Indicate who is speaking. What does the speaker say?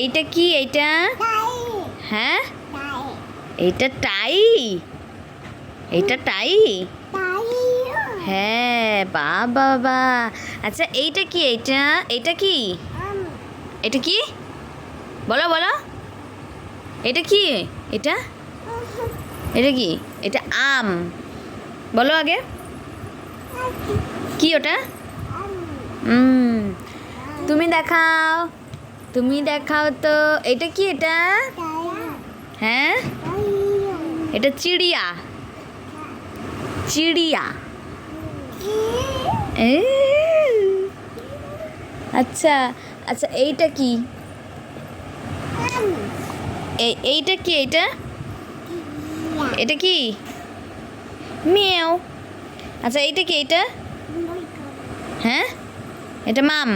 Speaker 1: এইটা কি এইটা? হ্যাঁ? এইটা টাই। এইটা টাই? হ্যাঁ বা বাবা। আচ্ছা এইটা কি এইটা? এইটা কি? এটা কি? বলো বলো। এটা কি? এটা? এটা কি? এটা আম। বলো আগে। কি ওটা? তুমি দেখাও। তুমি দেখাও তো, এটা কি এটা? হ্যাঁ? এটা চিড়িয়া। চিড়িয়া। আচ্ছা আচ্ছা এইটা কি? এই এইটা কি এইটা এটা কি? মিয়াও। আচ্ছা এইটা কি এইটা হ্যাঁ? এটা মাম।